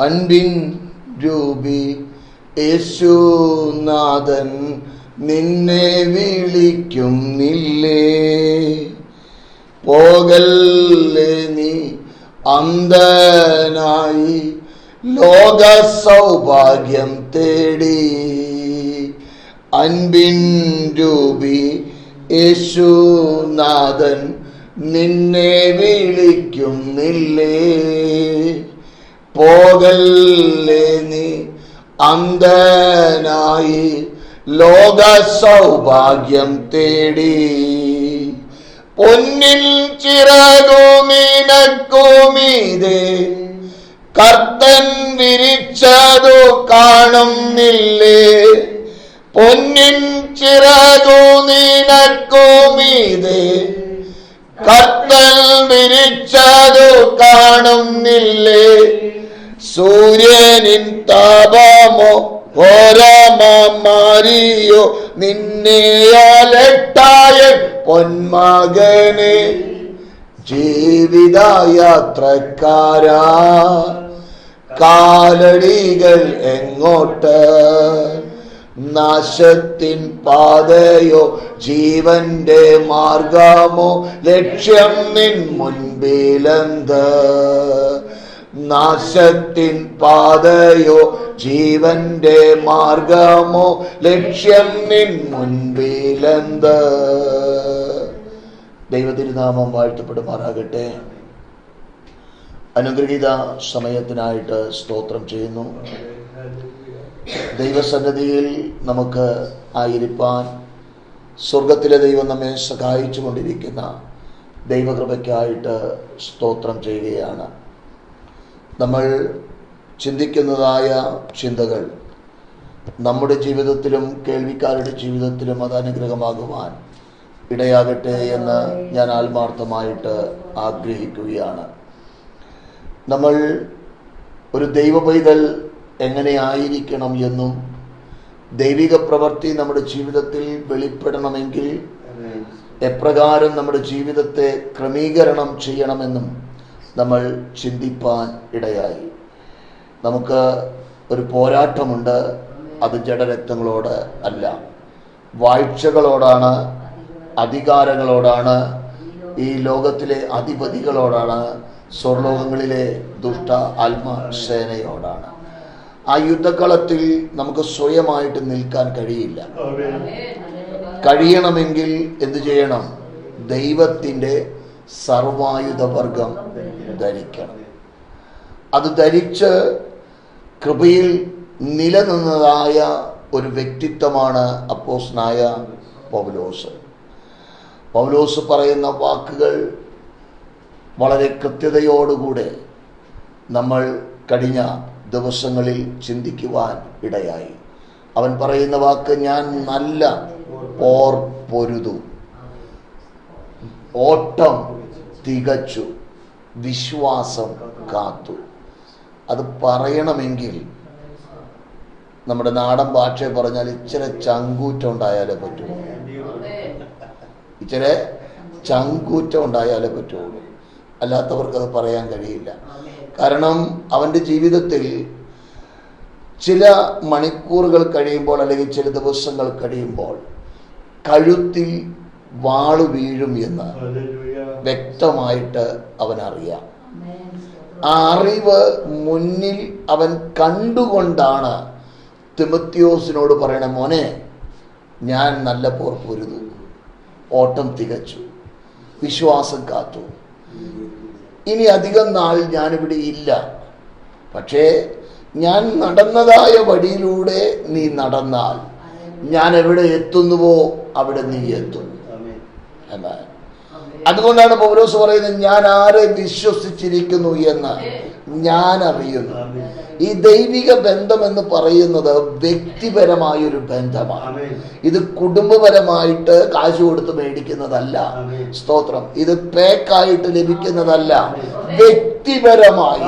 അൻപിൻ രൂപി യേശുനാഥൻ നിന്നെ വിളിക്കുന്നില്ലേ പോകല്ലേ നീ അന്ധനായി? ലോക സൗഭാഗ്യം തേടി. അൻപിൻ രൂപി യേശുനാഥൻ നിന്നെ വിളിക്കുന്നില്ലേ പോകല്ലേ നീ? അന്ധനായി ലോക സൗഭാഗ്യം തേടി. പൊന്നിൽ ചിറകു നിനക്കുമീതേ കർത്തൻ വിരിച്ചതു കാണുന്നില്ലേ? പൊന്നിൻ ചിറകു നിനക്കുമീതേ കർത്തൻ വിരിച്ചതു കാണുന്നില്ലേ? സൂര്യനിൻ താപമോ ഘോരമാരിയോ നിന്നെയാലെട്ടായ പൊന്മകനെ. ജീവിതയാത്രക്കാരാ കാലടികൾ എങ്ങോട്ട്? നാശത്തിൻ പാതയോ ജീവന്റെ മാർഗമോ? ലക്ഷ്യം നിൻ മുൻപിലെന്ത്? നാശത്തിൻ പാതയോ ജീവന്റെ മാർഗമോ? ലക്ഷ്യം നിൻ മുൻപിലെന്ത്? ദൈവതിരുനാമം വാഴ്ത്തപ്പെടുമാറാകട്ടെ. അനുഗ്രഹീത സമയത്തിനായിട്ട് സ്തോത്രം ചെയ്യുന്നു. ദൈവസന്നതിയിൽ നമുക്ക് ആയിരിക്കാൻ സ്വർഗത്തിലെ ദൈവം നമ്മെ സഹായിച്ചു കൊണ്ടിരിക്കുന്ന ദൈവകൃപയ്ക്കായിട്ട് സ്തോത്രം ചെയ്യുകയാണ്. നമ്മൾ ചിന്തിക്കുന്നതായ ചിന്തകൾ നമ്മുടെ ജീവിതത്തിലും കേൾവിക്കാരുടെ ജീവിതത്തിലും അത് അനുഗ്രഹമാകുവാൻ ഇടയാകട്ടെ എന്ന് ഞാൻ ആത്മാർത്ഥമായിട്ട് ആഗ്രഹിക്കുകയാണ്. നമ്മൾ ഒരു ദൈവ പൈതൽ എങ്ങനെയായിരിക്കണം എന്നും ദൈവിക പ്രവൃത്തി നമ്മുടെ ജീവിതത്തിൽ വെളിപ്പെടണമെങ്കിൽ എപ്രകാരം നമ്മുടെ ജീവിതത്തെ ക്രമീകരണം ചെയ്യണമെന്നും നമ്മൾ ചിന്തിപ്പാൻ ഇടയായി. നമുക്ക് ഒരു പോരാട്ടമുണ്ട് അത് ജഡരക്തങ്ങളോട് അല്ല. വാഴ്ചകളോടാണ് അധികാരങ്ങളോടാണ് ഈ ലോകത്തിലെ അധിപതികളോടാണ് സ്വർലോകങ്ങളിലെ ദുഷ്ട ആത്മസേനയോടാണ്. ആ യുദ്ധക്കളത്തിൽ നമുക്ക് സ്വയമായിട്ട് നിൽക്കാൻ കഴിയില്ല. കഴിയണമെങ്കിൽ എന്തു ചെയ്യണം? ദൈവത്തിന്റെ സർവായുധവർഗം ധരിക്കണം. അത് ധരിച്ച് കൃപയിൽ നിലനിന്നതായ ഒരു വ്യക്തിത്വമാണ് അപ്പോസ്നായ പൗലോസ്. പൗലോസ് പറയുന്ന വാക്കുകൾ വളരെ കൃത്യതയോടുകൂടെ നമ്മൾ കഴിഞ്ഞ ദിവസങ്ങളിൽ ചിന്തിക്കുവാൻ ഇടയായി. അവൻ പറയുന്ന വാക്ക് ഞാൻ നല്ല പോർ പൊരുതു. ഓട്ടം തികച്ചു വിശ്വാസം കാത്തു. അത് പറയണമെങ്കിൽ നമ്മുടെ നാടൻ ഭാഷ പറഞ്ഞാൽ ഇച്ചിരി ചങ്കൂറ്റം ഉണ്ടായാലേ പറ്റുള്ളൂ ഇച്ചിരി ചങ്കൂറ്റം ഉണ്ടായാലേ പറ്റുള്ളൂ അല്ലാത്തവർക്ക് അത് പറയാൻ കഴിയില്ല. കാരണം അവന്റെ ജീവിതത്തിൽ ചില മണിക്കൂറുകൾ കഴിയുമ്പോൾ അല്ലെങ്കിൽ ചില ദിവസങ്ങൾ കഴിയുമ്പോൾ കഴുത്തിൽ വാൾ വീഴും എന്ന്. വ്യക്തമായിട്ട് അവനറിയാം. അറിയാം ആ അറിവ് മുന്നിൽ അവൻ കണ്ടുകൊണ്ടാണ് തിമത്യോസിനോട് പറയണ മോനെ ഞാൻ നല്ല പോർ പൊരുതു ഓട്ടം തികച്ചു. വിശ്വാസം കാത്തു. ഇനി അധികം നാൾ ഞാനിവിടെ ഇല്ല. പക്ഷേ ഞാൻ നടന്നതായ വഴിയിലൂടെ നീ നടന്നാൽ. ഞാൻ എവിടെ എത്തുന്നുവോ അവിടെ നീ എത്തും. എന്നാൽ അതുകൊണ്ടാണ് പൗലോസ് പറയുന്നത് ഞാൻ ആരെ വിശ്വസിച്ചിരിക്കുന്നു എന്ന്. ഞാൻ അറിയുന്നു ഈ ദൈവിക ബന്ധം എന്ന് പറയുന്നത് വ്യക്തിപരമായ ഒരു ബന്ധമാണ് ഇത് കുടുംബപരമായിട്ട് കാശ് കൊടുത്ത് മേടിക്കുന്നതല്ല. സ്തോത്രം. ഇത് പേക്കായിട്ട് ലഭിക്കുന്നതല്ല. വ്യക്തിപരമായി.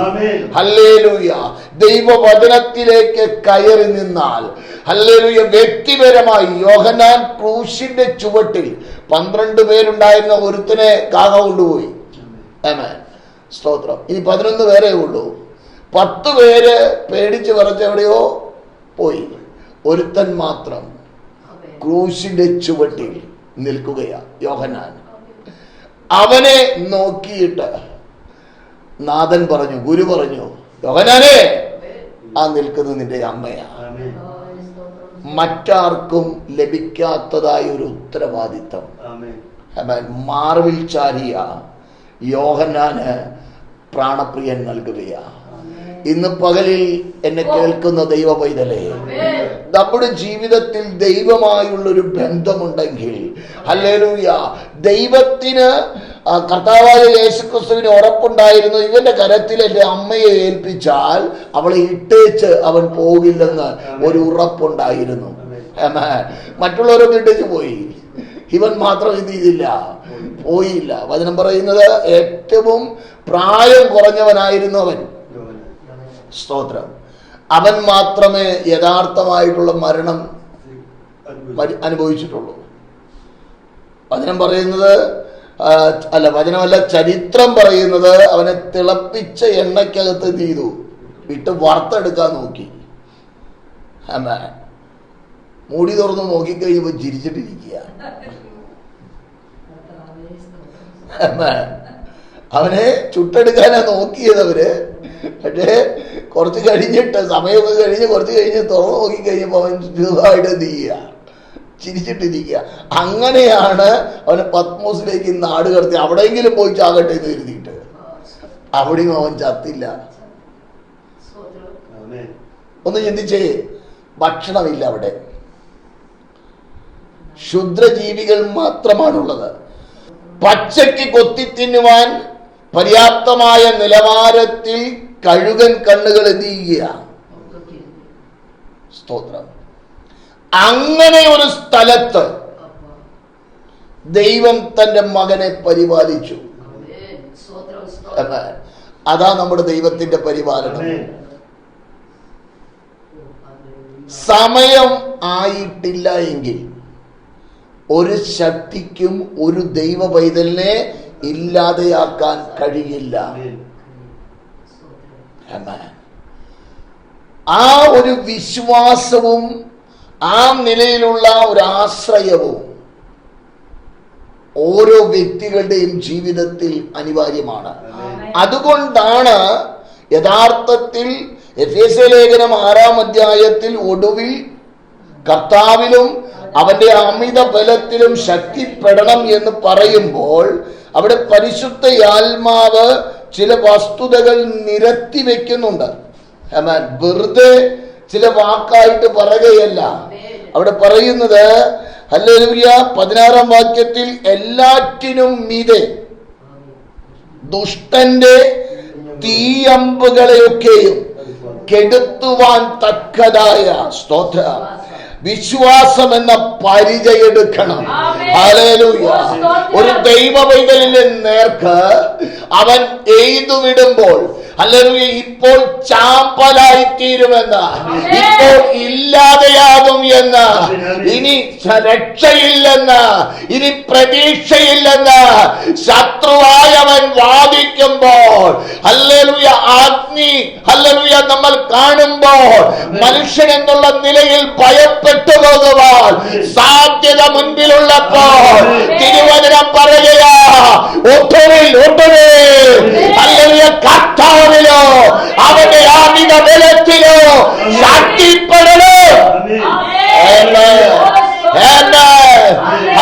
ഹല്ലേലൂയ. ദൈവവചനത്തിലേക്ക് കയറി നിന്നാൽ ഹല്ലേലൂയ. വ്യക്തിപരമായി യോഹനാൻ ക്രൂശിന്റെ ചുവട്ടിൽ പന്ത്രണ്ട് പേരുണ്ടായിരുന്ന ഒരുത്തിനെ കാക കൊണ്ടുപോയി. ആമേൻ. സ്തോത്രം. ഇനി പതിനൊന്ന് പേരെ ഉള്ളൂ. പത്ത് പേര് പേടിച്ച് പറഞ്ഞ എവിടെയോ പോയി. ഒരുത്തൻ മാത്രം ക്രൂശിന്റെ ചുവട്ടിൽ നിൽക്കുകയാ യോഹനാൻ അവനെ നോക്കിയിട്ട് നാഥൻ പറഞ്ഞു ഗുരു പറഞ്ഞു യോഹനാനെ ആ നിൽക്കുന്നത് നിന്റെ അമ്മയാ. ആമേൻ. മറ്റാർക്കും ലഭിക്കാത്തതായ ഒരു ഉത്തരവാദിത്തം. മാർവിൽ ചാരിയ യോഹനാന് പ്രാണപ്രിയൻ നൽകുകയാ. ഇന്ന് പകലിൽ എന്നെ കേൾക്കുന്ന ദൈവ പൈതലേ നമ്മുടെ ജീവിതത്തിൽ ദൈവമായുള്ളൊരു ബന്ധമുണ്ടെങ്കിൽ അല്ലേലൂയ ദൈവത്തിന് കർത്താവായ യേശുക്രിസ്തുവിന് ഉറപ്പുണ്ടായിരുന്നു. ഇവന്റെ കരത്തിൽ എന്റെ അമ്മയെ ഏൽപ്പിച്ചാൽ അവളെ ഇട്ടേച്ച് അവൻ പോകില്ലെന്ന് ഒരു ഉറപ്പുണ്ടായിരുന്നു. മറ്റുള്ളവരൊക്കെ ഇട്ടേച്ച് പോയി. ഇവൻ മാത്രം ഇത് ചെയ്തില്ല. പോയില്ല. വചനം പറയുന്നത് ഏറ്റവും പ്രായം കുറഞ്ഞവനായിരുന്നു അവൻ. സ്തോത്രം. അവൻ മാത്രമേ യഥാർത്ഥമായിട്ടുള്ള മരണം അനുഭവിച്ചിട്ടുള്ളൂ. വചനം പറയുന്നത് അല്ല വചനമല്ല ചരിത്രം പറയുന്നത് അവനെ തിളപ്പിച്ച എണ്ണയ്ക്കകത്ത് എന്ത് ചെയ്തു? വിട്ട് വറുത്തെടുക്കാൻ നോക്കി. അമ്മ മൂടി തുറന്ന് നോക്കിക്കഴിയുമ്പോ ചിരിച്ചിട്ടിരിക്കുക. അവനെ ചുട്ടെടുക്കാനാ നോക്കിയത് അവർ. പക്ഷേ കുറച്ച് കഴിഞ്ഞിട്ട് സമയമൊക്കെ കഴിഞ്ഞ് കുറച്ച് കഴിഞ്ഞ് തുറന്നു നോക്കിക്കഴിഞ്ഞപ്പോ അവൻ ചെറുതായിട്ട് എന്ത് ചെയ്യുക? ചിരിച്ചിട്ടിരിക്കുക. അങ്ങനെയാണ് അവനെ പത്മോസിലേക്ക് നാട് കടത്തി അവിടെയെങ്കിലും പോയി ചാകട്ടെ എന്ന് കരുതിയിട്ട്. അവിടെയും അവൻ ചത്തില്ല. ഒന്ന് ചിന്തിച്ചേ ഭക്ഷണമില്ല അവിടെ. ക്ഷുദ്രജീവികൾ മാത്രമാണുള്ളത്. പച്ചയ്ക്ക് കൊത്തി തിന്നുവാൻ പര്യാപ്തമായ നിലവാരത്തിൽ കഴുകൻ കണ്ണുകൾ എന്ത് ചെയ്യുക സ്തോത്രം. അങ്ങനെ ഒരു സ്ഥലത്ത് ദൈവം തന്റെ മകനെ പരിപാലിച്ചു. അതാ നമ്മുടെ ദൈവത്തിന്റെ പരിപാലനം. സമയം ആയിട്ടില്ല എങ്കിൽ ഒരു ശക്തിക്കും ഒരു ദൈവ പൈതലിനെ ഇല്ലാതെയാക്കാൻ കഴിയില്ല. ആ ഒരു വിശ്വാസവും ആ നിലയിലുള്ള ഒരു ആശ്രയവും ഓരോ വ്യക്തികളുടെയും ജീവിതത്തിൽ അനിവാര്യമാണ് അതുകൊണ്ടാണ് യഥാർത്ഥത്തിൽ എഫ് എസ് ലേഖനം ആറാം അധ്യായത്തിൽ ഒടുവിൽ കർത്താവിലും അവന്റെ അമിത ബലത്തിലും ശക്തിപ്പെടണം എന്ന് പറയുമ്പോൾ അവിടെ പരിശുദ്ധ ആത്മാവ് ചില വസ്തുതകൾ നിരത്തി വെക്കുന്നുണ്ട്. വെറുതെ ചില വാക്കായിട്ട് പറയുകയല്ല. അവിടെ പറയുന്നത് ഹല്ലേലൂയ പതിനാറാം വാക്യത്തിൽ എല്ലാറ്റിനും മീതെ ദുഷ്ടന്റെ തീയമ്പുകളെയൊക്കെയും കെടുത്തുവാൻ തക്കതായ സ്തോത്ര വിശ്വാസം എന്ന പരിചയെടുക്കണം. ഒരു ദൈവ പൈതലിന്റെ നേർക്ക് അവൻ എയ്തു വിടുമ്പോൾ ഹല്ലേലൂയ ഇപ്പോൾ ചാമ്പലായി തീരുമെന്ന് ഇപ്പോൾ ഇല്ലാതെയാകും എന്ന്. ഇനി രക്ഷയില്ലെന്ന്. ഇനി പ്രതീക്ഷയില്ലെന്ന്. ശത്രുവായവൻ വാദിക്കുമ്പോൾ ഹല്ലേലൂയ അഗ്നി ഹല്ലേലൂയ നമ്മൾ കാണുമ്പോൾ മനുഷ്യൻ എന്നുള്ള നിലയിൽ ഭയപ്പെട്ടു പോകുവാൻ സാധ്യത മുൻപിലുള്ളപ്പോൾ തിരുവചനം പറയുക ഒട്ടുവിൽ ഒട്ടുവിൽ ഹല്ലേലൂയ കർത്താവിലോ അവന്റെ ആമിക ബലത്തിലോ ശക്തിപ്പെടലോ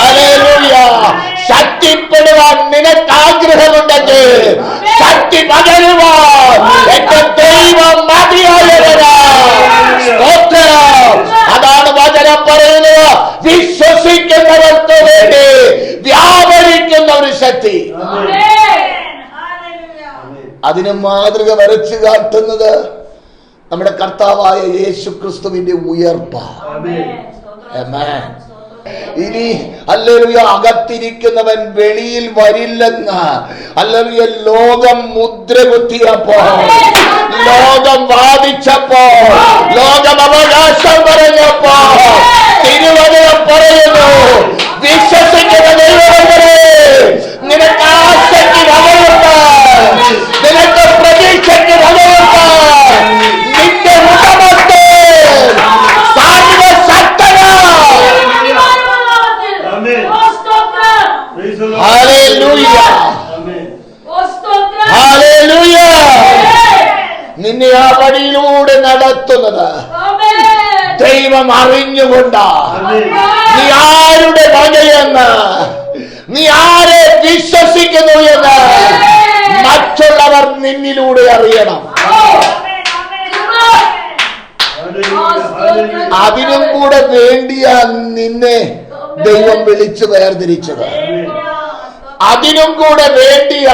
ആമേൻ ശക്തിപ്പെടുവാൻ നിനക്ക് ആഗ്രഹമുണ്ടെങ്കിൽ ശക്തി പകരുവാൻ എന്റെ ദൈവം മതിയായവരാ സ്തോത്രം. അതാണ് വചനം പറയുന്നത് വിശ്വസിക്കുന്നവർക്ക് വേണ്ടി വ്യാപരിക്കുന്ന ഒരു ശക്തി ആമേൻ അതിന് മാതൃക വരച്ചു കാട്ടുന്നത് നമ്മുടെ കർത്താവായ യേശു ക്രിസ്തുവിന്റെ Amen. ഇനി അല്ലറിയ അകത്തിരിക്കുന്നവൻ വെളിയിൽ വരില്ലെന്ന്. അല്ലറിയ ലോകം മുദ്ര കുത്തിയപ്പോ ലോകം വാദിച്ചപ്പോ ലോകം അവകാശം പറഞ്ഞപ്പോ തിരുവനന്തപുരം പറയുന്നു. വിശ്വസിക്കുന്ന ദൈവങ്ങളെ നിനക്ക് പ്രതീക്ഷയ്ക്ക് വകവെക്കാൻ നിന്റെ മുഖമത്തെ നിന്നെ ആ വഴിയിലൂടെ നടത്തുന്നത് ദൈവം അറിഞ്ഞുകൊണ്ട്. നീ ആരുടെ വകയെന്ന്? നീ ആരെ വിശ്വസിക്കുന്നു എന്ന്? മറ്റുള്ളവർ നിന്നിലൂടെ അറിയണം. അതിനും കൂടെ വേണ്ടിയാ നിന്നെ ദൈവം വിളിച്ചു വേർതിരിച്ചത്. അതിനും കൂടെ വേണ്ടിയ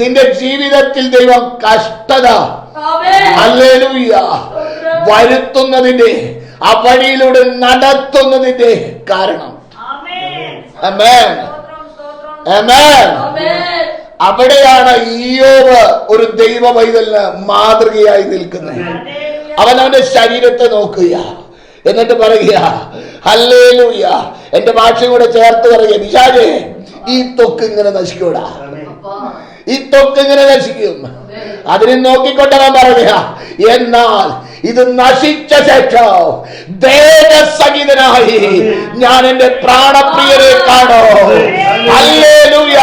നിന്റെ ജീവിതത്തിൽ ദൈവം കഷ്ടത അല്ലേലൂയ വരുത്തുന്നതിന്റെ ആ വഴിയിലൂടെ നടത്തുന്നതിന്റെ കാരണം. Amen. Amen. അവിടെയാണ് ഈയോവ് ഒരു ദൈവ പൈതലിന് മാതൃകയായി നിൽക്കുന്നത്. അവൻ അവന്റെ ശരീരത്തെ നോക്കുക എന്നിട്ട് പറയുക ഹല്ലേലൂയ. എന്റെ ഭാഷ കൂടെ ചേർത്ത് പറയുക വിശാലേ ഈ തൊക്ക് ഇങ്ങനെ നശിക്കൂടാ. ഈ തൊക്ക് ഇങ്ങനെ നശിക്കും. അതിനെ നോക്കിക്കൊണ്ടവൻ പറയുക എന്നാൽ ഇത് നശിച്ച ശേഷം ദേഹസഹിതനായി ഞാൻ എന്റെ പ്രാണപ്രിയരെ കാണോ? അല്ലേലൂയ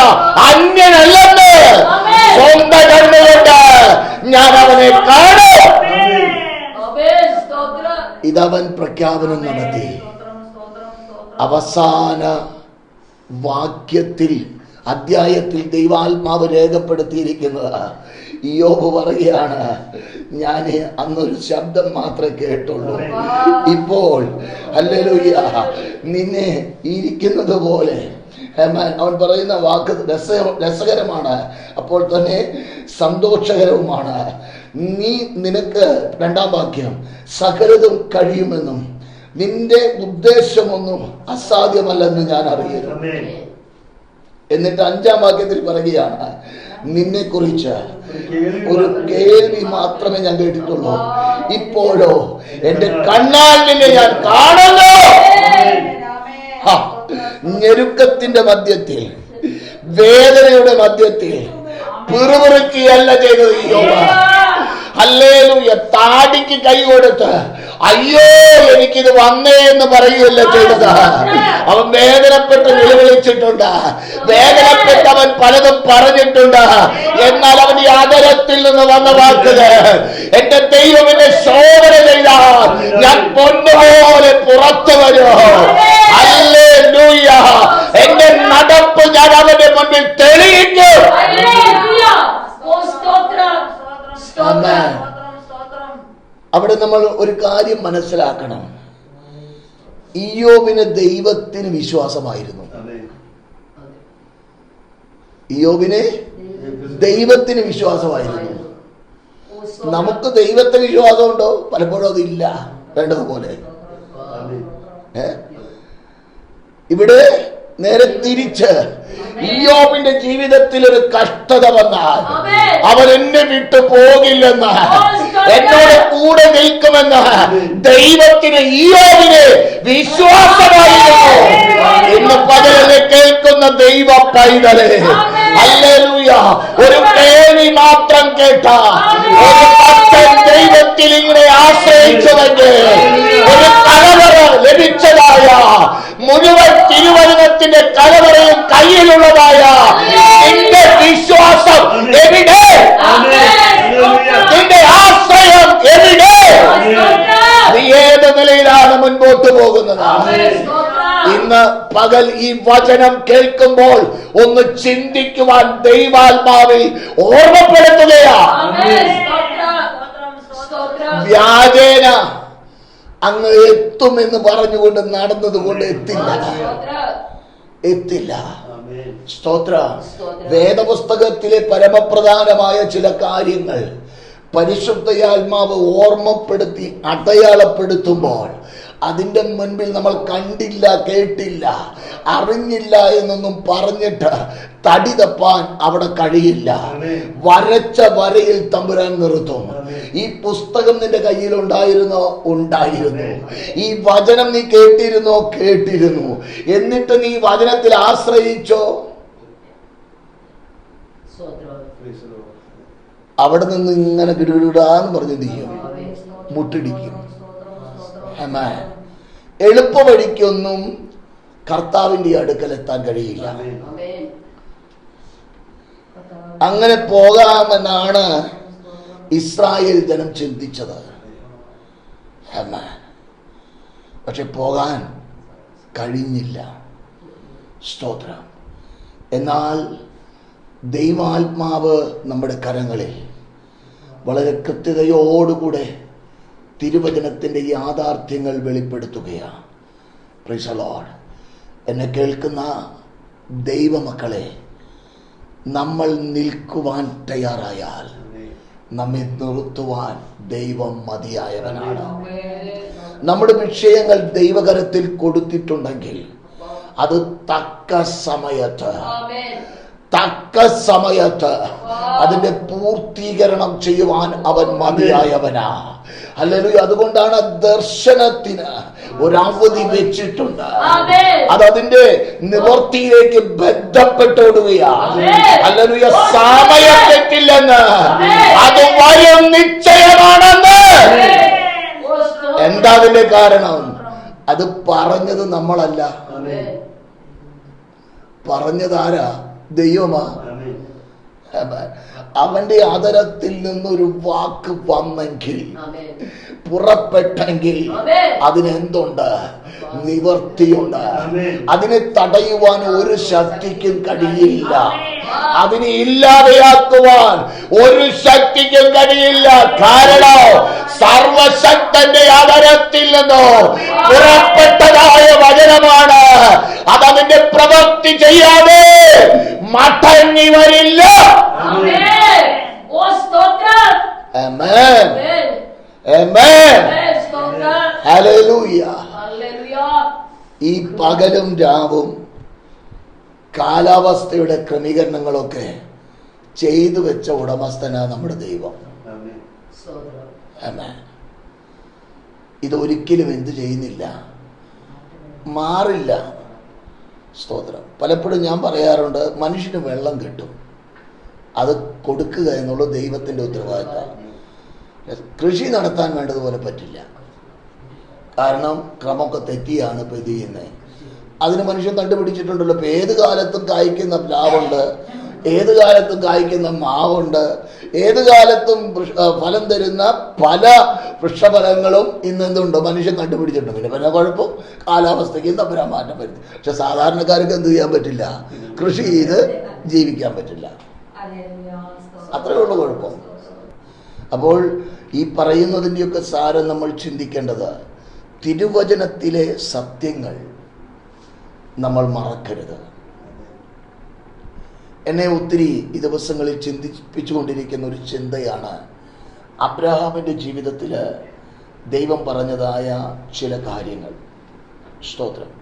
അന്യനല്ലെന്ന് സ്വന്തം കണ്ണുകൊണ്ട് ഞാൻ അവനെ കാണോ. ഇതവൻ പ്രഖ്യാപനം നടത്തി. അവസാന വാക്യത്തിൽ അധ്യായത്തിൽ ദൈവാത്മാവ് രേഖപ്പെടുത്തിയിരിക്കുന്നത് യോബ് പറയുകയാണ് ഞാൻ അന്നൊരു ശബ്ദം മാത്രമേ കേട്ടുള്ളൂ. ഇപ്പോൾ അല്ലൂയ്യ നിന്നെ ഇരിക്കുന്നത് പോലെ. അവൻ പറയുന്ന വാക്ക് രസ രസകരമാണ്. അപ്പോൾ തന്നെ സന്തോഷകരവുമാണ്. നീ നിനക്ക് രണ്ടാം വാക്യം സകലതും കഴിയുമെന്നും നിന്റെ ഉദ്ദേശമൊന്നും അസാധ്യമല്ലെന്ന് ഞാൻ അറിയുന്നു എന്നിട്ട് അഞ്ചാം വാക്യത്തിൽ പറയുകയാണ് നിന്നെ കുറിച്ച് ഒരു കേൾവി മാത്രമേ ഞാൻ കേട്ടിട്ടുള്ളൂ. ഇപ്പോഴോ എന്റെ കണ്ണാൽ നിന്നെ ഞാൻ കാണുന്നു. ഞെരുക്കത്തിന്റെ മധ്യത്തിൽ വേദനയുടെ മധ്യത്തിൽ പിറുപിറുക്കിയല്ല ചെയ്തത് ഈ യോബ ഹല്ലേലൂയ താടിക്ക് കൈ കൊടുത്ത് അയ്യോ എനിക്കിത് വന്നേ എന്ന് പറയുകയല്ല ചെയ്തത്? അവൻ വേദനപ്പെട്ട് നിലവിളിച്ചിട്ടുണ്ട്. വേദനപ്പെട്ട് അവൻ പലതും പറഞ്ഞിട്ടുണ്ട്. എന്നാൽ അവൻ ഈ അകലത്തിൽ നിന്ന് വന്ന വാക്കുകൾ എന്റെ ദൈവം എന്നെ ശോധന ചെയ്താൽ ഞാൻ പൊന്നുപോലെ പുറത്തു വരുമോ അല്ലേ ലൂയ എന്റെ നടപ്പ് ഞാൻ അവന്റെ മുൻപിൽ തെളിയിക്കും. Amen. അവിടെ നമ്മൾ ഒരു കാര്യം മനസ്സിലാക്കണം. ഇയോബിന് ദൈവത്തിന് വിശ്വാസമായിരുന്നു. ഇയോബിന് ദൈവത്തിന് വിശ്വാസമായിരുന്നു. നമുക്ക് ദൈവത്തെ വിശ്വാസമുണ്ടോ? പലപ്പോഴും അതില്ല. വേണ്ടതുപോലെ? ഇവിടെ നേരെ തിരിച്ച് ഇയോബിന്റെ ജീവിതത്തിൽ ഒരു കഷ്ടത വന്നാൽ അവൻ എന്നെ വിട്ടു പോകില്ലെന്ന്. എന്നോട് കൂടെ നിൽക്കുമെന്ന് ദൈവത്തിന് ഇയോബിന് വിശ്വാസമായിരുന്നു. ഇന്ന് പകലിനെ കേൾക്കുന്ന ദൈവ പൈതലെ ഒരു കേൾവി മാത്രം കേട്ട. ഒരു ഭക്തൻ ദൈവത്തിൽ ഇങ്ങനെ ആശ്രയിച്ചതെങ്കിൽ ഒരു കലവറ ലഭിച്ചതായ മുഴുവൻ തിരുവചനത്തിന്റെ കലവറയും കയ്യിലുള്ളതായ നിന്റെ വിശ്വാസം എവിടെ? നിന്റെ ആശ്രയം എവിടെ? നീ ഏത് നിലയിലാണ് മുൻപോട്ട് പോകുന്നത്? ഇന്ന് പകൽ ഈ വചനം കേൾക്കുമ്പോൾ ഒന്ന് ചിന്തിക്കുവാൻ ദൈവാത്മാവിൽ ഓർമ്മപ്പെടുത്തുകയാണ് വ്യാജേന അങ്ങ് എത്തുമെന്ന് പറഞ്ഞുകൊണ്ട് നടന്നതുകൊണ്ട് എത്തില്ല. എത്തില്ല. സ്തോത്ര. വേദപുസ്തകത്തിലെ പരമപ്രധാനമായ ചില കാര്യങ്ങൾ പരിശുദ്ധയാത്മാവ് ഓർമ്മപ്പെടുത്തി അടയാളപ്പെടുത്തുമ്പോൾ അതിന്റെ മുൻപിൽ നമ്മൾ കണ്ടില്ല കേട്ടില്ല അറിഞ്ഞില്ല എന്നൊന്നും പറഞ്ഞിട്ട് തടി തപ്പാൻ അവിടെ കഴിയില്ല. വരച്ച വരയിൽ തമ്പുരാൻ നിർത്തും. ഈ പുസ്തകം നിന്റെ കയ്യിൽ ഉണ്ടായിരുന്നോ? ഉണ്ടായിരുന്നു. ഈ വചനം നീ കേട്ടിരുന്നോ? കേട്ടിരുന്നു. എന്നിട്ട് നീ വചനത്തിൽ ആശ്രയിച്ചോ? അവിടെ നിന്ന് ഇങ്ങനെ കിടുകിടാന്ന് പറഞ്ഞ് ചെയ്യും? മുട്ടിടിക്കും. Amen. എളുപ്പ വഴിക്കൊന്നും കർത്താവിന്റെ അടുക്കൽ എത്താൻ കഴിയില്ല അങ്ങനെ പോകാമെന്നാണ് ഇസ്രായേൽ ജനം ചിന്തിച്ചത്. പക്ഷെ പോകാൻ കഴിഞ്ഞില്ല. സ്തോത്രം. എന്നാൽ ദൈവാത്മാവ് നമ്മുടെ കരങ്ങളിൽ വളരെ കൃത്യതയോടുകൂടെ തിരുവചനത്തിന്റെ യാഥാർത്ഥ്യങ്ങൾ വെളിപ്പെടുത്തുകയാണ്. പ്രിസലോഡ് എന്നെ കേൾക്കുന്ന ദൈവമക്കളെ നമ്മൾ നിൽക്കുവാൻ തയ്യാറായാൽ നമ്മെ നിർത്തുവാൻ ദൈവം മതിയായവനാണ്. നമ്മുടെ വിഷയങ്ങൾ ദൈവകരത്തിൽ കൊടുത്തിട്ടുണ്ടെങ്കിൽ അത് തക്ക സമയത്ത് തക്ക സമയത്ത് അതിന്റെ പൂർത്തീകരണം ചെയ്യുവാൻ അവൻ മതിയായവനാ. അല്ലെങ്കിൽ അതുകൊണ്ടാണ് ദർശനത്തിന് ഒരവധി വെച്ചിട്ടുണ്ട്. അത്. അതിന്റെ നിവർത്തിയിലേക്ക് ബന്ധപ്പെട്ടോടുകയാണ് അല്ലെങ്കിൽ സമയം തെറ്റില്ലെന്ന് അത്. വരും നിശ്ചയമാണെന്ന്. എന്താ അതിന്റെ കാരണം? അത് പറഞ്ഞത് നമ്മളല്ല. പറഞ്ഞത് ആരാ ദൈവമാ. അവന്റെ ആദരത്തിൽ നിന്നൊരു വാക്ക് വന്നെങ്കിൽ പുറപ്പെട്ടെങ്കിൽ അതിനെന്തുണ്ട്? നിവർത്തിയുണ്ട്. അതിനെ തടയുവാൻ ഒരു ശക്തിക്കും കഴിയില്ല. അതിനെ ഇല്ലാതെയാക്കുവാൻ ഒരു ശക്തിക്കും കഴിയില്ല. കാരണം സർവശക്തന്റെ ആദരത്തിൽ നിന്നോ പുറപ്പെട്ടതായ വചനമാണ്. അതതിന്റെ പ്രവൃത്തി ചെയ്യാതെ മടങ്ങി വരില്ല. ഈ പകലും രാവും കാലാവസ്ഥയുടെ ക്രമീകരണങ്ങളൊക്കെ ചെയ്തു വെച്ച ഉടമസ്ഥനാ നമ്മുടെ ദൈവം. Amen. ഇതൊരിക്കലും എന്ത് ചെയ്യുന്നില്ല. മാറില്ല. സ്തോത്രം. പലപ്പോഴും ഞാൻ പറയാറുണ്ട് മനുഷ്യന് വെള്ളം കിട്ടും. അത് കൊടുക്കുക എന്നുള്ളത് ദൈവത്തിന്റെ ഉത്തരവാദിത്തമാണ് കൃഷി നടത്താൻ വേണ്ടതുപോലെ പറ്റില്ല. കാരണം ക്രമമൊക്കെ തെറ്റിയാണ് ഇപ്പം ഇത് ചെയ്യുന്നത്. അതിന് മനുഷ്യൻ കണ്ടുപിടിച്ചിട്ടുണ്ടല്ലോ ഇപ്പം ഏത് കാലത്തും കായ്ക്കുന്ന പ്ലാവുണ്ട്. ഏത് കാലത്തും കായ്ക്കുന്ന മാവുണ്ട്. ഏത് കാലത്തും ഫലം തരുന്ന പല വൃക്ഷഫലങ്ങളും ഇന്ന് എന്തുണ്ട്? മനുഷ്യൻ കണ്ടുപിടിച്ചിട്ടുണ്ട്. പിന്നെ പല കുഴപ്പം കാലാവസ്ഥയ്ക്ക് തമ്പരാൻ മാറ്റം വരുത്തി പക്ഷെ സാധാരണക്കാർക്ക് എന്ത് ചെയ്യാൻ പറ്റില്ല? കൃഷി ചെയ്ത് ജീവിക്കാൻ പറ്റില്ല. അത്രേ ഉള്ളൂ കുഴപ്പം. അപ്പോൾ ഈ പറയുന്നതിന്റെയൊക്കെ സാരം നമ്മൾ ചിന്തിക്കേണ്ടത് തിരുവചനത്തിലെ സത്യങ്ങൾ നമ്മൾ മറക്കരുത്. എന്നെ ഒത്തിരി ഈ ദിവസങ്ങളിൽ ചിന്തിപ്പിച്ചുകൊണ്ടിരിക്കുന്ന ഒരു ചിന്തയാണ്. അബ്രഹാമിന്റെ ജീവിതത്തിൽ ദൈവം പറഞ്ഞതായ ചില കാര്യങ്ങൾ. സ്തോത്രം.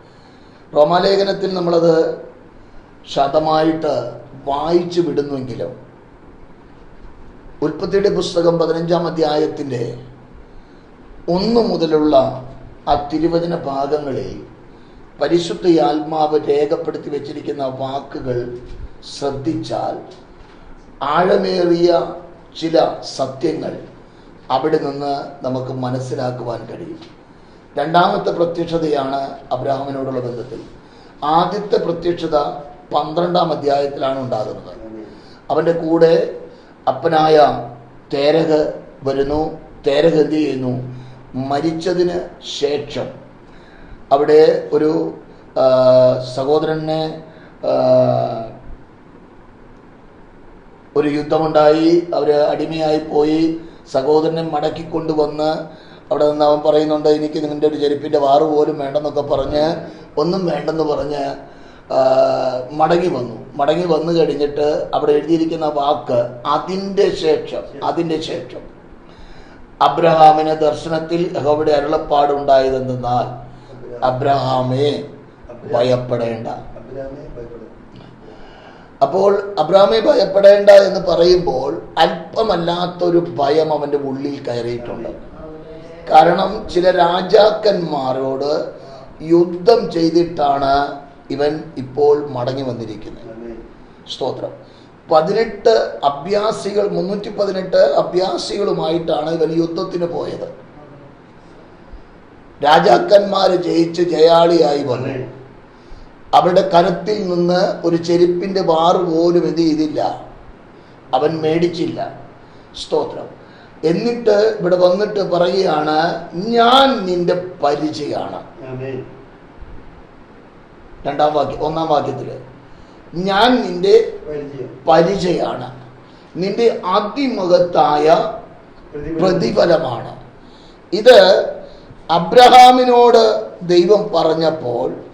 റോമാലേഖനത്തിൽ നമ്മളത് ശതമായിട്ട് വായിച്ചു വിടുന്നുവെങ്കിലും ഉൽപ്പത്തിയുടെ പുസ്തകം പതിനഞ്ചാം അധ്യായത്തിന്റെ ഒന്ന് മുതലുള്ള ആ തിരുവചന ഭാഗങ്ങളിൽ പരിശുദ്ധ ആത്മാവ് രേഖപ്പെടുത്തി വെച്ചിരിക്കുന്ന വാക്കുകൾ ശ്രദ്ധിച്ചാൽ ആഴമേറിയ ചില സത്യങ്ങൾ അവിടെ നിന്ന് നമുക്ക് മനസ്സിലാക്കുവാൻ കഴിയും. രണ്ടാമത്തെ പ്രത്യക്ഷതയാണ് അബ്രാഹമിനോടുള്ള ബന്ധത്തിൽ. ആദ്യത്തെ പ്രത്യക്ഷത പന്ത്രണ്ടാം അധ്യായത്തിലാണ് ഉണ്ടാകുന്നത്. അവന്റെ കൂടെ അപ്പനായ തേരക് വരുന്നു. തേരക് എന്ത് ചെയ്യുന്നു? മരിച്ചതിന് ശേഷം അവിടെ ഒരു സഹോദരനെ ഒരു യുദ്ധമുണ്ടായി അവർ അടിമയായി പോയി സഹോദരനെ മടക്കി കൊണ്ടുവന്ന് അവിടെ നിന്ന് അവൻ പറയുന്നുണ്ട് എനിക്ക് നിങ്ങളുടെ ഒരു ചെരുപ്പിന്റെ വാറ് പോലും വേണ്ടെന്നൊക്കെ പറഞ്ഞ് ഒന്നും വേണ്ടെന്ന് പറഞ്ഞ് മടങ്ങി വന്നു. മടങ്ങി വന്നു കഴിഞ്ഞിട്ട് അവിടെ എഴുതിയിരിക്കുന്ന വാക്ക് അതിന്റെ ശേഷം അതിന്റെ ശേഷം. അബ്രഹാമിന് ദർശനത്തിൽ യഹോവയുടെ അരുളപ്പാടുണ്ടായതെന്നാൽ അബ്രഹാമേ ഭയപ്പെടേണ്ട. അപ്പോൾ അബ്രാമെ ഭയപ്പെടേണ്ട എന്ന് പറയുമ്പോൾ അല്പമല്ലാത്തൊരു ഭയം അവന്റെ ഉള്ളിൽ കയറിയിട്ടുണ്ട്. കാരണം ചില രാജാക്കന്മാരോട് യുദ്ധം ചെയ്തിട്ടാണ് ഇവൻ ഇപ്പോൾ മടങ്ങി വന്നിരിക്കുന്നത്. സ്തോത്രം. പതിനെട്ട് അഭ്യാസികൾ മുന്നൂറ്റി പതിനെട്ട് അഭ്യാസികളുമായിട്ടാണ് ഇവൻ യുദ്ധത്തിന് പോയത്. രാജാക്കന്മാർ ജയിച്ച് ജയാളിയായി വന്നു. അവരുടെ കരത്തിൽ നിന്ന് ഒരു ചെരുപ്പിന്റെ വാറ് പോലും എന്ത് ചെയ്തില്ല. അവൻ മേടിച്ചില്ല. സ്തോത്രം. എന്നിട്ട് ഇവിടെ വന്നിട്ട് പറയുകയാണ് ഞാൻ നിന്റെ പരിചയാണ്. രണ്ടാം വാക്യം ഒന്നാം വാക്യത്തിൽ ഞാൻ നിന്റെ പരിചയാണ്. നിന്റെ അതിമഹത്തായ പ്രതിഫലമാണ്. ഇത് അബ്രഹാമിനോട് ദൈവം പറഞ്ഞപ്പോൾ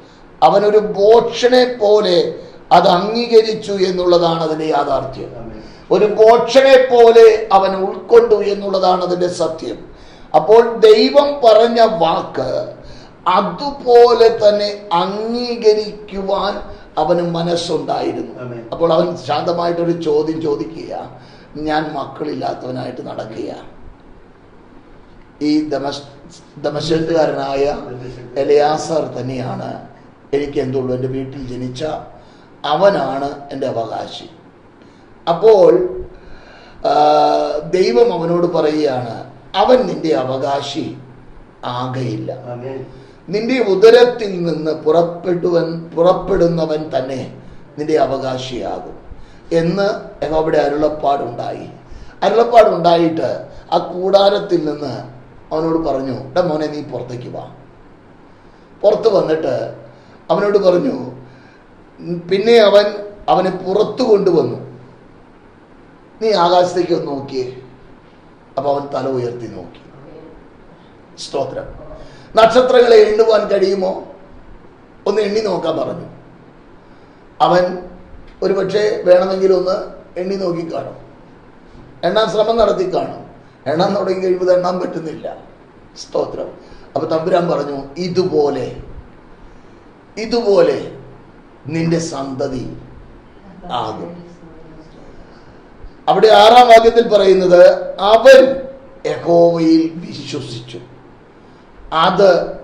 അവനൊരു ബോക്ഷനെ പോലെ അത് അംഗീകരിച്ചു എന്നുള്ളതാണ് അതിന്റെ യാഥാർത്ഥ്യം. ഒരു ബോക്ഷനെ പോലെ അവൻ ഉൾക്കൊണ്ടു എന്നുള്ളതാണ് അതിന്റെ സത്യം. അപ്പോൾ ദൈവം പറഞ്ഞ വാക്ക് അതുപോലെ തന്നെ അംഗീകരിക്കുവാൻ അവന് മനസ്സുണ്ടായിരുന്നു. അപ്പോൾ അവൻ ശാന്തമായിട്ടൊരു ചോദ്യം ചോദിക്കുക. ഞാൻ മക്കളില്ലാത്തവനായിട്ട് നടക്കുക. ഈ ദമശത്തുകാരനായ എലയാസർ തന്നെയാണ് എനിക്ക് എന്തുള്ളൂ എന്റെ വീട്ടിൽ ജനിച്ച അവനാണ് എന്റെ അവകാശി. അപ്പോൾ ദൈവം അവനോട് പറയുകയാണ് അവൻ നിന്റെ അവകാശി ആകയില്ല. നിന്റെ ഉദരത്തിൽ നിന്ന് പുറപ്പെടുവൻ പുറപ്പെടുന്നവൻ തന്നെ നിന്റെ അവകാശിയാകും. എന്ന് അവിടെ അരുളപ്പാടുണ്ടായി. അരുളപ്പാടുണ്ടായിട്ട് ആ കൂടാരത്തിൽ നിന്ന് അവനോട് പറഞ്ഞു എടാ മോനെ നീ പുറത്തേക്ക് വാ. പുറത്ത് വന്നിട്ട് അവനോട് പറഞ്ഞു പിന്നെ അവൻ അവനെ പുറത്തു കൊണ്ടുവന്നു. നീ ആകാശത്തേക്ക് ഒന്ന് നോക്കിയേ. അപ്പൊ അവൻ തല ഉയർത്തി നോക്കി. സ്തോത്രം. നക്ഷത്രങ്ങളെ എണ്ണുവാൻ കഴിയുമോ? ഒന്ന് എണ്ണി നോക്കാൻ പറഞ്ഞു. അവൻ ഒരു പക്ഷേ വേണമെങ്കിൽ ഒന്ന് എണ്ണി നോക്കി കാണും. എണ്ണാൻ ശ്രമം നടത്തി കാണും. എണ്ണാൻ തുടങ്ങി കഴിയുമ്പോൾ എണ്ണാൻ പറ്റുന്നില്ല. സ്തോത്രം. അപ്പൊ തമ്പുരാൻ പറഞ്ഞു ഇതുപോലെ ഇതുപോലെ നിന്റെ സന്തതി ആകും. അവിടെ ആറാം വാക്യത്തിൽ പറയുന്നത് അവൻ യഹോവയിൽ വിശ്വസിച്ചു. അത്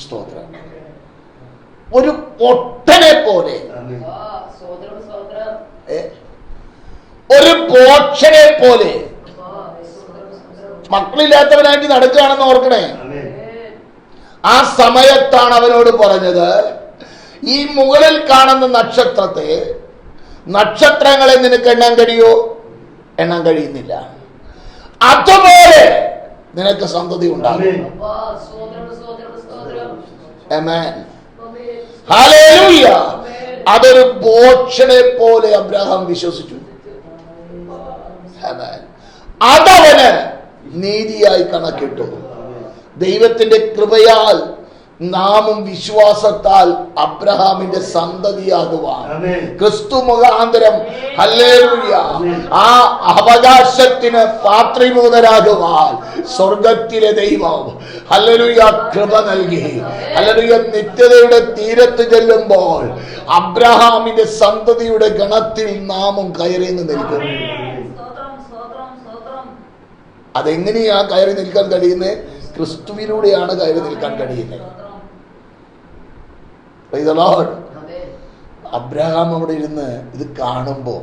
സ്തോത്രം. ഒരു പൊട്ടനെ പോലെ. ഒരു പോക്ഷനെ പോലെ. മക്കളില്ലാത്തവനായിട്ട് നടക്കുകയാണെന്ന് ഓർക്കണേ. ആ സമയത്താണ് അവനോട് പറഞ്ഞത് ഈ മുകളിൽ കാണുന്ന നക്ഷത്രത്തെ നക്ഷത്രങ്ങളെ നിനക്ക് എണ്ണാൻ കഴിയോ? എണ്ണാൻ കഴിയുന്നില്ല. അതുപോലെ നിനക്ക് സന്തതി ഉണ്ടാകും. അതൊരു ബോക്ഷനെ പോലെ അബ്രഹാം വിശ്വസിച്ചു. അതവന് നീതിയായി കണക്കിട്ടു. ദൈവത്തിന്റെ കൃപയാൽ നാമും വിശ്വാസത്താൽ അബ്രഹാമിന്റെ സന്തതിയാകുവാൻ. ആമേൻ. ക്രിസ്തു മുഖാന്തരം. ഹല്ലേലൂയ. ആ അവകാശത്തിന് പാത്രിമൂതരാകുവാൻ സ്വർഗത്തിലെ ദൈവം. ഹല്ലേലൂയ കൃപ നൽകി. ഹല്ലേലൂയ നിത്യതയുടെ തീരത്ത് ചെല്ലുമ്പോൾ അബ്രഹാമിന്റെ സന്തതിയുടെ ഗണത്തിൽ നാമും കയറി നിൽക്കും. സ്തോത്രം സ്തോത്രം സ്തോത്രം. അതെങ്ങനെയാ കയറി നിൽക്കാൻ കഴിയുന്നത് ക്രിസ്തുവിലൂടെയാണ് കയറി നിൽക്കാൻ കഴിയുന്നത്. അബ്രഹാം അവിടെ ഇരുന്ന് ഇത് കാണുമ്പോൾ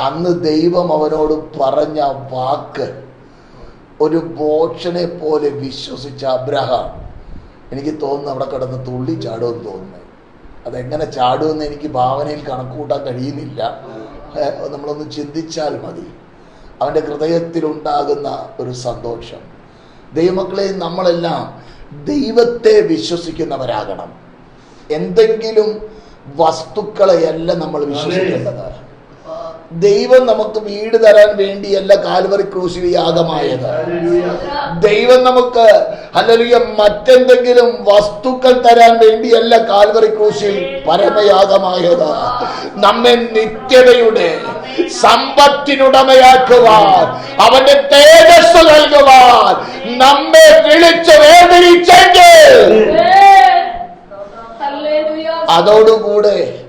അന്ന് ദൈവം അവനോട് പറഞ്ഞ വാക്ക് ഒരു ബോക്ഷനെ പോലെ വിശ്വസിച്ച അബ്രഹാം എനിക്ക് തോന്നുന്നു അവിടെ കിടന്ന് തുള്ളി ചാടുമെന്ന് തോന്നുന്നു. അതെങ്ങനെ ചാടുമെന്ന് എനിക്ക് ഭാവനയിൽ കണക്കുകൂട്ടാൻ കഴിയുന്നില്ല. നമ്മളൊന്ന് ചിന്തിച്ചാൽ മതി. അവന്റെ ഹൃദയത്തിലുണ്ടാകുന്ന ഒരു സന്തോഷം. ദൈവമക്കളെ നമ്മളെല്ലാം ദൈവത്തെ വിശ്വസിക്കുന്നവരാകണം. എന്തെങ്കിലും വസ്തുക്കളെയല്ല നമ്മൾ വിശ്വസിക്കേണ്ടത്. ദൈവം നമുക്ക് വീട് തരാൻ വേണ്ടിയല്ല കാൽവറി ക്രൂശിൽ യാഗമായത്. ദൈവം നമുക്ക് അല്ലെങ്കിൽ മറ്റെന്തെങ്കിലും വസ്തുക്കൾ തരാൻ വേണ്ടിയല്ല കാൽവറി ക്രൂശിൽ പരമയാഗമായത്. നമ്മെ നിത്യതയുടെ സമ്പത്തിനുടമയാക്കുവാൻ അവന്റെ തേജസ് നൽകുവാൻ നമ്മെ വിളിച്ച് വേദനിച്ചെങ്കിൽ അതോടുകൂടെ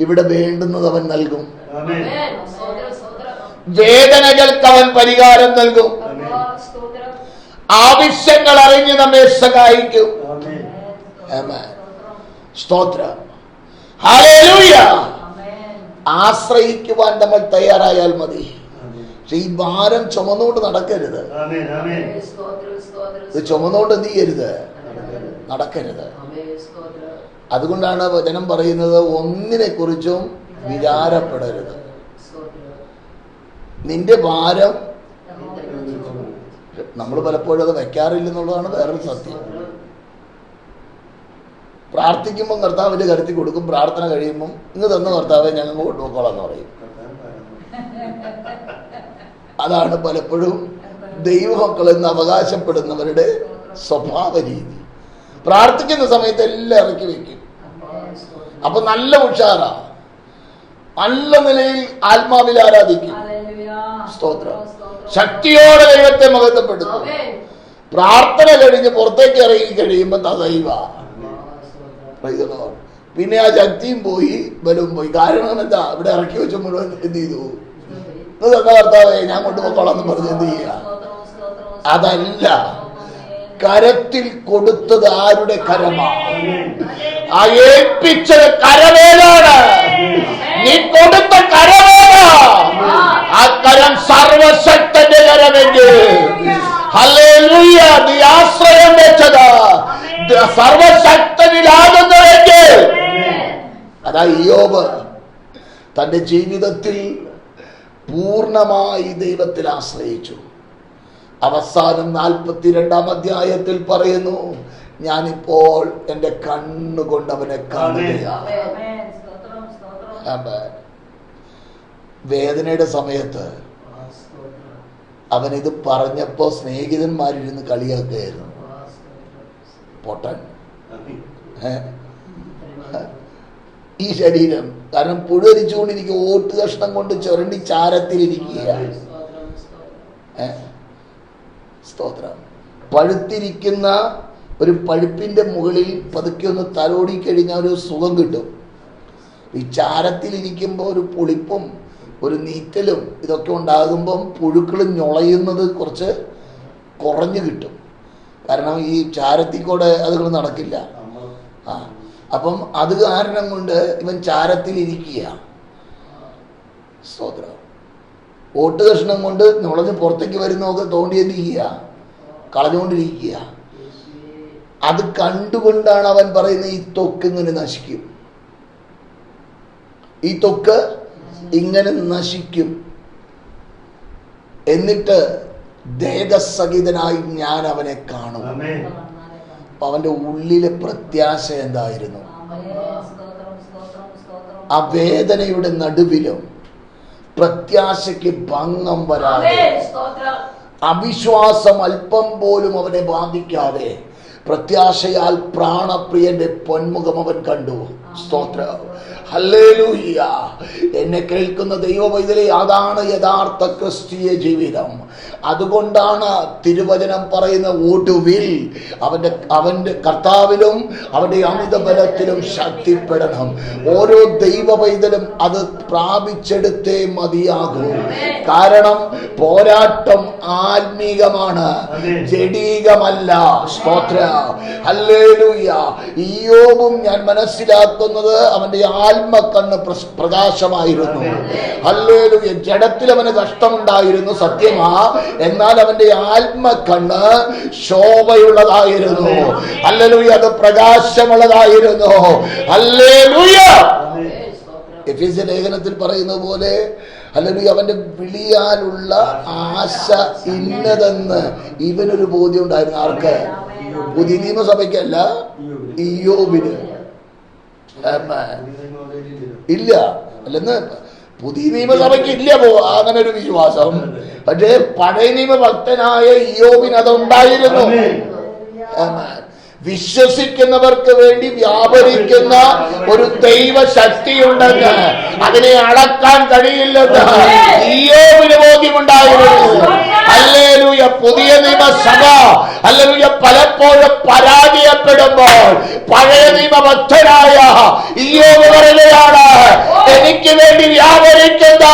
ഇവിടെ വേണ്ടുന്നത് അവൻ നൽകും. വേദനകൾക്ക് അവൻ പരിഹാരം നൽകും. ആവശ്യങ്ങൾ അറിഞ്ഞ് നമ്മെ സഹായിക്കും. സ്തോത്രം. ആശ്രയിക്കുവാൻ നമ്മൾ തയ്യാറായാൽ മതി. പക്ഷെ ഈ ഭാരം ചുമന്നുകൊണ്ട് നടക്കരുത്. ഇത് ചുമന്നുകൊണ്ട് എന്ത് ചെയ്യരുത്? നടക്കരുത്. അതുകൊണ്ടാണ് വചനം പറയുന്നത് ഒന്നിനെ കുറിച്ചും വിചാരപ്പെടരുത്. നിന്റെ ഭാരം നമ്മൾ പലപ്പോഴും അത് വെക്കാറില്ലെന്നുള്ളതാണ് വേറൊരു സത്യം. പ്രാർത്ഥിക്കുമ്പോൾ കർത്താവിന്റെ കരുത്തി കൊടുക്കും പ്രാർത്ഥന കഴിയുമ്പം ഇങ്ങ് തന്ന കർത്താവെ ഞങ്ങൾ കൊണ്ടുപോക്കോളാം എന്ന് പറയും. അതാണ് പലപ്പോഴും ദൈവമക്കൾ എന്ന് അവകാശപ്പെടുന്നവരുടെ സ്വഭാവ രീതി പ്രാർത്ഥിക്കുന്ന സമയത്ത് എല്ലാം ഇറക്കി വെക്കും. അപ്പൊ നല്ല ഉഷാറാ. നല്ല നിലയിൽ ആത്മാവിൽ ആരാധിക്കും. സ്തോത്രം. ശക്തിയോടെ ദൈവത്തെ മഹത്വപ്പെടുത്തും. പ്രാർത്ഥന കഴിഞ്ഞ് പുറത്തേക്ക് ഇറങ്ങി കഴിയുമ്പോ തദൈവ. പിന്നെ ആ ശക്തിയും പോയി ബലവും പോയി. കാരണം എന്താ ഇവിടെ ഇറക്കി വെച്ച മുഴുവൻ എന്ത് ചെയ്തു? ഭർത്താവേ ഞാൻ കൊണ്ടുപോക്കോളാം എന്ന് പറഞ്ഞ് എന്ത് ചെയ്യുക? അതല്ല. കരത്തിൽ കൊടുത്തത് ആരുടെ കരമാണ് ആ നീ കൊടുത്ത കരമേതാ ആ കരം സർവശക്തന്റെ കരമെങ്കിൽ. നീ ആശ്രയം വെച്ചത്. സർവശക്തനിലാകുന്നുവെങ്കിൽ അതാ യോബ് തന്റെ ജീവിതത്തിൽ പൂർണമായി ദൈവത്തിൽ ആശ്രയിച്ചു. അവസാനം നാൽപ്പത്തിരണ്ടാം അധ്യായത്തിൽ പറയുന്നു ഞാനിപ്പോൾ എന്റെ കണ്ണുകൊണ്ട് അവനെ കാണുകയാണ്. വേദനയുടെ സമയത്ത് അവൻ ഇത് പറഞ്ഞപ്പോ സ്നേഹിതന്മാരിരുന്ന് കളിയാക്കുകയായിരുന്നു. പൊട്ടൻ? ഈ ശരീരം. കാരണം പുഴുവരിച്ചുകൊണ്ടിരിക്കുക ഓട്ട് കഷ്ണം കൊണ്ട് ചുരണ്ടി ചാരത്തിലിരിക്കുകയാണ്? സ്തോത്രം. പഴുത്തിരിക്കുന്ന ഒരു പഴുപ്പിന്റെ മുകളിൽ പതുക്കെ ഒന്ന് തലോടി കഴിഞ്ഞാൽ ഒരു സുഖം കിട്ടും. ഈ ചാരത്തിലിരിക്കുമ്പോൾ ഒരു പുളിപ്പും ഒരു നീറ്റലും ഇതൊക്കെ ഉണ്ടാകുമ്പം പുഴുക്കൾ ഞൊളയുന്നത് കുറച്ച് കുറഞ്ഞു കിട്ടും. കാരണം ഈ ചാരത്തിൽ കൂടെ അതുകൾ നടക്കില്ല. ആ അപ്പം അത് കാരണം കൊണ്ട് ഇവൻ ചാരത്തിൽ ഇരിക്കുക സ്തോത്രം ഓട്ട് കഷ്ണം കൊണ്ട് നുളഞ്ഞ് പുറത്തേക്ക് വരുന്നതൊക്കെ തോണ്ടി എന്തിരിക്കുക കളഞ്ഞുകൊണ്ടിരിക്കുക. അത് കണ്ടുകൊണ്ടാണ് അവൻ പറയുന്നത് ഈ തൊക്ക് ഇങ്ങനെ നശിക്കും. ഈ തൊക്ക് ഇങ്ങനെ നശിക്കും. എന്നിട്ട് ദേഹസഹിതനായി ഞാൻ അവനെ കാണും. അവന്റെ ഉള്ളിലെ പ്രത്യാശ എന്തായിരുന്നു? ആ വേദനയുടെ നടുവിലും പ്രത്യാശയ്ക്ക് ഭംഗം വരാതെ അവിശ്വാസം അല്പം പോലും അവനെ ബാധിക്കാതെ പ്രത്യാശയാൽ പ്രാണപ്രിയന്റെ പൊന്മുഖം അവൻ കണ്ടു. സ്തോത്രം. എന്നെ കേൾക്കുന്ന ദൈവവൈതലെ അതാണ് യഥാർത്ഥ ക്രിസ്തീയ ജീവിതം. അതുകൊണ്ടാണ് തിരുവചനം പറയുന്ന ഒടുവിൽ അവന്റെ അവന്റെ കർത്താവിലും അവന്റെ അമിത ബലത്തിലും ശക്തിപ്പെടണം. ഓരോ ദൈവ പൈതലും അത് പ്രാപിച്ചെടുത്തേ മതിയാകൂ. കാരണം പോരാട്ടം ആത്മീകമാണ് ജഡീകമല്ല. സ്തോത്ര. ഹല്ലേലൂയ ഈയോബും ഞാൻ മനസ്സിലാക്കുന്നത് അവന്റെ ആത്മക്കണ്ണ് പ്രകാശമായിരുന്നു. ഹല്ലേലൂയ. ജഡത്തിൽ അവന് കഷ്ടമുണ്ടായിരുന്നു സത്യമാ. എന്നാൽ അവന്റെ ആത്മക്കണ്ണ് ശോഭയുള്ളതായിരുന്നു. ഹല്ലേലൂയ അത് പ്രകാശമുള്ളതായിരുന്നു. ഹല്ലേലൂയ! എഫീസ ലേഖനത്തിൽ പറയുന്ന പോലെ അല്ലെങ്കിൽ അവന്റെ വിളിയാലുള്ള ആശ ഇന്നതെന്ന് ഇവനൊരു ബോധ്യം ഉണ്ടായിരുന്നു. ആർക്ക്? പുതിയ നിയമസഭയ്ക്കല്ല ഇയോബിന്. ഇല്ല. അല്ലെന്ന് പുതിയ നിയമസഭയ്ക്ക് ഇല്ല പോ. അങ്ങനെ ഒരു വിശ്വാസം. പക്ഷേ പഴയ നിയമ ഭക്തനായ ഇയോബിന് അതുണ്ടായിരുന്നു. വിശ്വസിക്കുന്നവർക്ക് വേണ്ടി വ്യാപരിക്കുന്ന ഒരു ദൈവ ശക്തിയുണ്ടെന്ന് അതിനെ അളക്കാൻ കഴിയില്ലെന്ന് ബോധ്യമുണ്ടായിരുന്നു. അല്ലേലൂയ പുതിയ നിയമസഭ. അല്ലേലൂയ പലപ്പോഴും പരാജയപ്പെടുമ്പോൾ പഴയ നിയമഭക്തനായ ഈയോവ് പറയുകയാണ് എനിക്ക് വേണ്ടി വ്യാപരിക്കുന്ന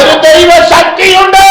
ഒരു ദൈവ ശക്തിയുണ്ട്